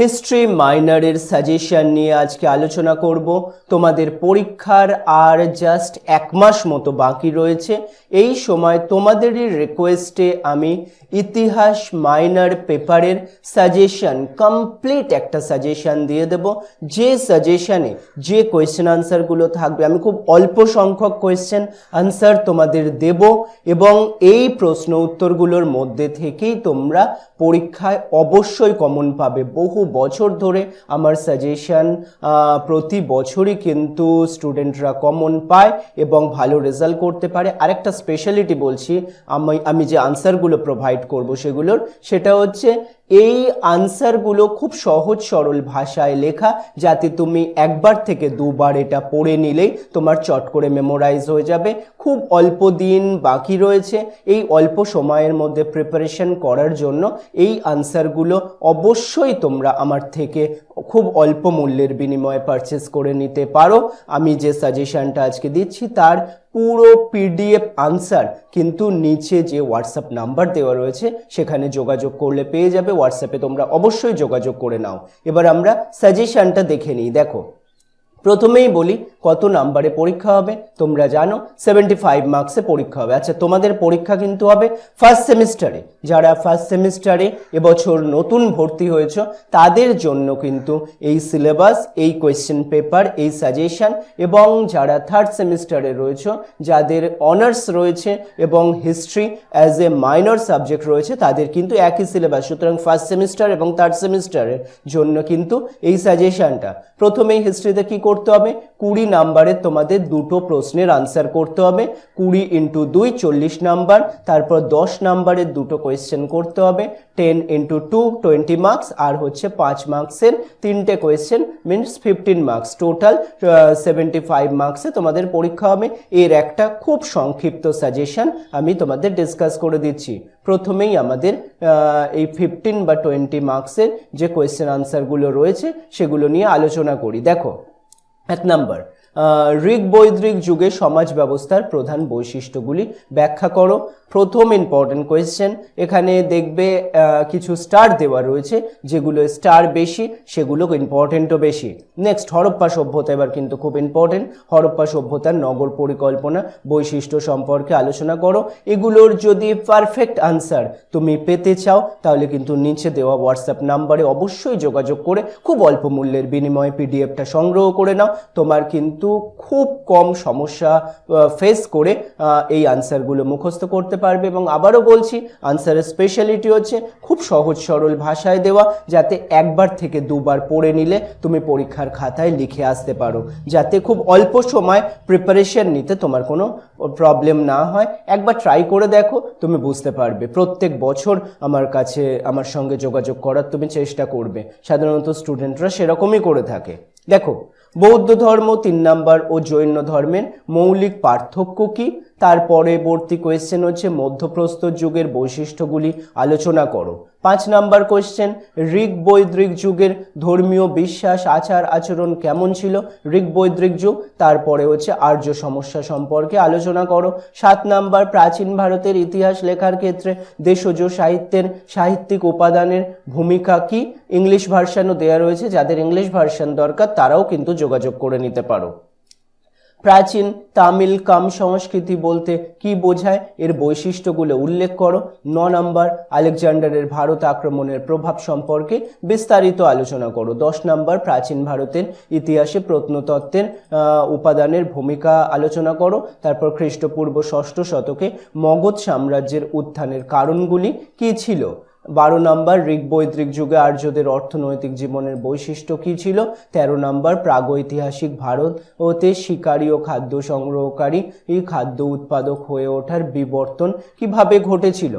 History মাইনারের suggestion নিয়ে আজকে আলোচনা করব। তোমাদের পরীক্ষার আর জাস্ট এক মাস মতো বাকি রয়েছে। এই সময় তোমাদেরই রিকোয়েস্টে আমি ইতিহাস মাইনার পেপারের সাজেশন কমপ্লিট একটা সাজেশন দিয়ে দেব। যে সাজেশনে যে কোয়েশ্চেন আনসারগুলো থাকবে, আমি খুব অল্প সংখ্যক কোয়েশ্চেন আনসার তোমাদের দেব এবং এই প্রশ্ন উত্তরগুলোর মধ্যে থেকেই তোমরা পরীক্ষায় অবশ্যই কমন পাবে, বহু বছর ধরে আমার সাজেশন প্রতি বছরই কিন্তু স্টুডেন্টরা কমন পায় এবং ভালো রেজাল্ট করতে পারে। আরেকটা স্পেশালিটি বলছি, আমি আমি যে আনসারগুলো প্রোভাইড করব সেগুলোর, সেটা হচ্ছে এই আনসারগুলো খুব সহজ, সরল ভাষায় লেখা, যাতে তুমি একবার থেকে দুবার এটা পড়ে নিলেই তোমার চট করে মেমোরাইজ হয়ে যাবে। খুব অল্প দিন বাকি রয়েছে। এই অল্প সময়ের মধ্যে প্রিপারেশন করার জন্য এই আনসারগুলো অবশ্যই তোমরা আমার থেকে খুব অল্প মূল্যের বিনিময়ে পারচেস করে নিতে পারো। আমি যে সাজেশনটা আজকে দিচ্ছি, তার পুরো পিডিএফ আনসার কিন্তু নিচে যে হোয়াটসঅ্যাপ নাম্বার দেওয়া রয়েছে, সেখানে যোগাযোগ করলে পেয়ে যাবে। হোয়াটসঅ্যাপে তোমরা অবশ্যই যোগাযোগ করে নাও। এবার আমরা সাজেশনটা দেখে নিই। দেখো প্রথমেই বলি কত নাম্বারে পরীক্ষা হবে, তোমরা জানো সেভেন্টি ফাইভ মার্কসে পরীক্ষা হবে। আচ্ছা তোমাদের পরীক্ষা কিন্তু হবে ফার্স্ট সেমিস্টারে যারা ফার্স্ট সেমিস্টারে এবছর নতুন ভর্তি হয়েছ, তাদের জন্য কিন্তু এই সিলেবাস এই কোয়েশ্চেন পেপার এই সাজেশন এবং যারা থার্ড সেমিস্টারে রয়েছ, যাদের অনার্স রয়েছে এবং history as a minor subject রয়েছে, তাদের কিন্তু একই সিলেবাস সুতরাং ফার্স্ট সেমিস্টার এবং থার্ড সেমিস্টারের জন্য কিন্তু এই সাজেশনটা প্রথমেই হিস্ট্রিতে কি করতে হবে। কুড়ি নাম্বারে তোমাদের দুটো প্রশ্নের আনসার করতে হবে। কুড়ি ইন্টু দুই, চল্লিশ নাম্বার। তারপর দশ নাম্বারের দুটো কোয়েশ্চেন করতে হবে। Ten into two twenty marks আর হচ্ছে পাঁচ মার্কসের তিনটে question means fifteen marks total seventy five মার্কসে তোমাদের পরীক্ষা হবে। এর একটা খুব সংক্ষিপ্ত সাজেশন আমি তোমাদের ডিসকাস করে দিচ্ছি। প্রথমেই আমাদের এই ফিফটিন বা টোয়েন্টি মার্কসের যে কোয়েশ্চেন আনসারগুলো রয়েছে, সেগুলো নিয়ে আলোচনা করি। দেখো এক নম্বর ঋগ বৈদ্রিক যুগে সমাজ ব্যবস্থার প্রধান বৈশিষ্ট্যগুলি ব্যাখ্যা করো। প্রথম ইম্পর্টেন্ট কোয়েশ্চেন এখানে দেখবে কিছু স্টার দেওয়া রয়েছে, যেগুলো স্টার বেশি, সেগুলো ইম্পর্টেন্টও বেশি। নেক্সট হরপ্পা সভ্যতা এবার কিন্তু খুব ইম্পর্টেন্ট হরপ্পা সভ্যতার নগর পরিকল্পনা, বৈশিষ্ট্য সম্পর্কে আলোচনা করো। এগুলোর যদি পারফেক্ট আনসার তুমি পেতে চাও, তাহলে কিন্তু নিচে দেওয়া হোয়াটসঅ্যাপ নাম্বারে অবশ্যই যোগাযোগ করে খুব অল্প মূল্যের বিনিময়ে পিডিএফটা সংগ্রহ করে নাও। তোমার কিন্তু খুব কম সমস্যা ফেস করে এই আনসারগুলো মুখস্থ করতে পারবে এবং আবারও বলছি আনসারের স্পেশালিটি হচ্ছে খুব সহজ সরল ভাষায় দেওয়া, যাতে একবার থেকে দুবার পড়ে নিলে তুমি পরীক্ষার খাতায় লিখে আসতে পারো। যাতে খুব অল্প সময় প্রিপারেশন নিতে তোমার কোনো প্রবলেম না হয়। একবার ট্রাই করে দেখো, তুমি বুঝতে পারবে। প্রত্যেক বছর আমার কাছে, আমার সঙ্গে যোগাযোগ করার তুমি চেষ্টা করবে। সাধারণত স্টুডেন্টরা সেরকমই করে থাকে। দেখো বৌদ্ধ ধর্ম, তিন নাম্বার, ও জৈন ধর্মের মৌলিক পার্থক্য কি? তার পরবর্তী কোয়েশ্চেন হচ্ছে মধ্যপ্রস্তর যুগের বৈশিষ্ট্যগুলি আলোচনা করো। পাঁচ নাম্বার কোয়েশ্চেন ঋগ বৈদ্রিক যুগের ধর্মীয় বিশ্বাস, আচার, আচরণ কেমন ছিল? ঋগ বৈদ্রিক যুগ, তারপরে হচ্ছে আর্য সমস্যা সম্পর্কে আলোচনা করো। সাত নাম্বার, প্রাচীন ভারতের ইতিহাস লেখার ক্ষেত্রে দেশজ সাহিত্যের সাহিত্যিক উপাদানের ভূমিকা কি? ইংলিশ ভার্সানও দেওয়া রয়েছে, যাদের ইংলিশ ভার্সান দরকার, তারাও কিন্তু যোগাযোগ করে নিতে পারো। প্রাচীন তামিল কাম সংস্কৃতি বলতে কি বোঝায়? এর বৈশিষ্ট্যগুলো উল্লেখ করো। ন নম্বর, আলেকজান্ডারের ভারত আক্রমণের প্রভাব সম্পর্কে বিস্তারিত আলোচনা করো। দশ নম্বর, প্রাচীন ভারতের ইতিহাসে প্রত্নতত্ত্বের উপাদানের ভূমিকা আলোচনা করো। তারপর খ্রিস্টপূর্ব ষষ্ঠ শতকে মগধ সাম্রাজ্যের উত্থানের কারণগুলি কি ছিল? বারো নম্বর, ঋগ বৈদ্রিক যুগে আর্যদের অর্থনৈতিক জীবনের বৈশিষ্ট্য কী ছিল? তেরো নম্বর, প্রাগৈতিহাসিক ভারত ওতে শিকারী ও খাদ্য সংগ্রহকারী, এই খাদ্য উৎপাদক হয়ে ওঠার বিবর্তন কীভাবে ঘটেছিল?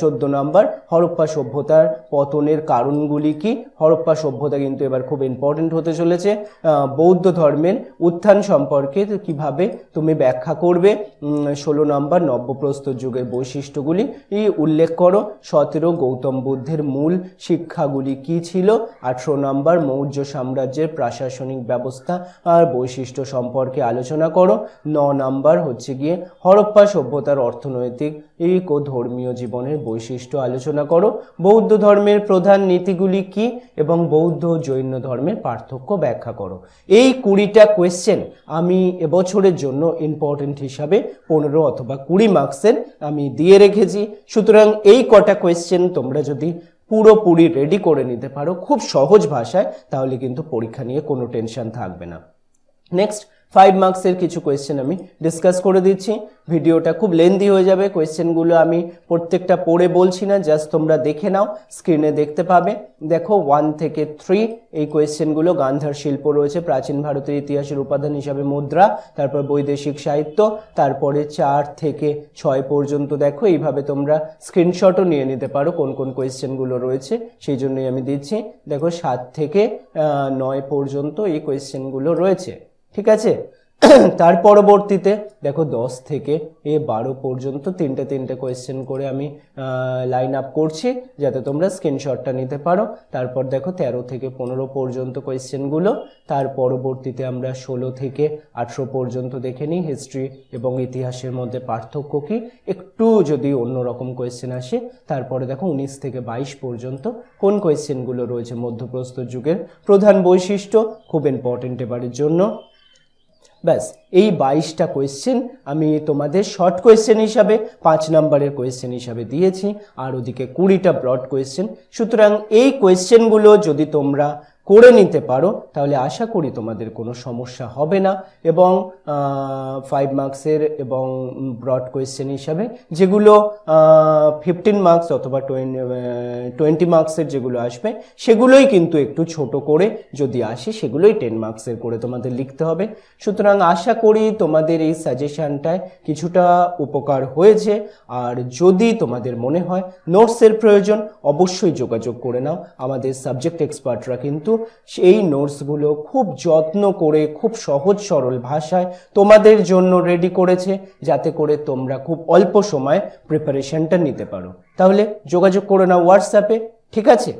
চোদ্দ নম্বর, হরপ্পা সভ্যতার পতনের কারণগুলি কি? হরপ্পা সভ্যতা কিন্তু এবার খুব ইম্পর্টেন্ট হতে চলেছে। বৌদ্ধ ধর্মের উত্থান সম্পর্কে কীভাবে তুমি ব্যাখ্যা করবে? ষোলো নম্বর নব্যপ্রস্তর যুগের বৈশিষ্ট্যগুলি উল্লেখ করো। সতেরো, গৌতম বুদ্ধের মূল শিক্ষাগুলি কি ছিল? আঠেরো নম্বর, মৌর্য সাম্রাজ্যের প্রশাসনিক ব্যবস্থা আর বৈশিষ্ট্য সম্পর্কে আলোচনা করো। ন নম্বর, হচ্ছে গিয়ে হরপ্পা সভ্যতার অর্থনৈতিক সামাজিক ও ধর্মীয় জীবনের বৈশিষ্ট্য আলোচনা করো। বৌদ্ধ ধর্মের প্রধান নীতিগুলি কি এবং বৌদ্ধ জৈন ধর্মের পার্থক্য ব্যাখ্যা করো। এই কুড়িটা কোয়েশ্চেন আমি এবছরের জন্য ইম্পর্টেন্ট হিসাবে পনেরো অথবা কুড়ি মার্কসের আমি দিয়ে রেখেছি। সুতরাং এই কটা কোয়েশ্চেন তোমরা যদি পুরোপুরি রেডি করে নিতে পারো খুব সহজ ভাষায়, তাহলে কিন্তু পরীক্ষা নিয়ে কোনো টেনশন থাকবে না। নেক্সট ফাইভ মার্কসের কিছু কোয়েশ্চেন আমি ডিসকাস করে দিচ্ছি। ভিডিওটা খুব লেন্দি হয়ে যাবে। কোয়েশ্চেনগুলো আমি প্রত্যেকটা পড়ে বলছি না জাস্ট তোমরা দেখে নাও স্ক্রিনে দেখতে পাবে। দেখো ওয়ান থেকে থ্রি এই কোয়েশ্চেনগুলো গান্ধার শিল্প রয়েছে। প্রাচীন ভারতের ইতিহাসের উপাদান হিসাবে মুদ্রা, তারপর বৈদেশিক সাহিত্য, তারপরে চার থেকে ছয় পর্যন্ত। দেখো, এইভাবে তোমরা স্ক্রিনশটও নিয়ে নিতে পারো কোন কোন কোয়েশ্চেনগুলো রয়েছে। সেই জন্যই আমি দিচ্ছি। দেখো, সাত থেকে নয় পর্যন্ত এই কোয়েশ্চেনগুলো রয়েছে। ঠিক আছে? তার পরবর্তীতে, দেখো, দশ থেকে এ বারো পর্যন্ত তিনটে তিনটে কোয়েশ্চেন করে আমি লাইন আপ করছি, যাতে তোমরা স্ক্রিনশটটা নিতে পারো। তারপর দেখো, তেরো থেকে পনেরো পর্যন্ত কোয়েশ্চেনগুলো তার পরবর্তীতে আমরা ষোলো থেকে আঠেরো পর্যন্ত দেখে নিই হিস্ট্রি এবং ইতিহাসের মধ্যে পার্থক্য কী। একটু যদি অন্যরকম কোয়েশ্চেন আসে, তারপরে দেখো, উনিশ থেকে বাইশ পর্যন্ত কোন কোয়েশ্চেনগুলো রয়েছে মধ্যপ্রস্তর যুগের প্রধান বৈশিষ্ট্য, খুব ইম্পর্টেন্ট এবারের জন্য। ব্যাস, এই বাইশটা কোয়েশ্চেন আমি তোমাদের শর্ট কোয়েশ্চেন হিসাবে, পাঁচ নাম্বারের কোয়েশ্চেন হিসাবে দিয়েছি। আর ওদিকে কুড়িটা ব্রড কোয়েশ্চেন সুতরাং এই কোয়েশ্চেনগুলো যদি তোমরা করে নিতে পারো, তাহলে আশা করি তোমাদের কোনো সমস্যা হবে না। এবং ফাইভ মার্কসের এবং ব্রড কোয়েশ্চেন হিসাবে যেগুলো ফিফটিন মার্কস অথবা টোয়েন্টি মার্কসের যেগুলো আসবে, সেগুলোই কিন্তু একটু ছোট করে যদি আসে, সেগুলোই টেন মার্কসের করে তোমাদের লিখতে হবে। সুতরাং আশা করি তোমাদের এই সাজেশনটায় কিছুটা উপকার হয়েছে। আর যদি তোমাদের মনে হয় নোটসের প্রয়োজন, অবশ্যই যোগাযোগ করে নাও। আমাদের সাবজেক্ট এক্সপার্টরা কিন্তু সেই নোটসগুলো খুব যত্ন করে, খুব সহজ সরল ভাষায় তোমাদের জন্য রেডি করেছে, যাতে করে তোমরা খুব অল্প সময় প্রিপারেশনটা নিতে পারো। তাহলে যোগাযোগ করে নাও হোয়াটসঅ্যাপে ঠিক আছে?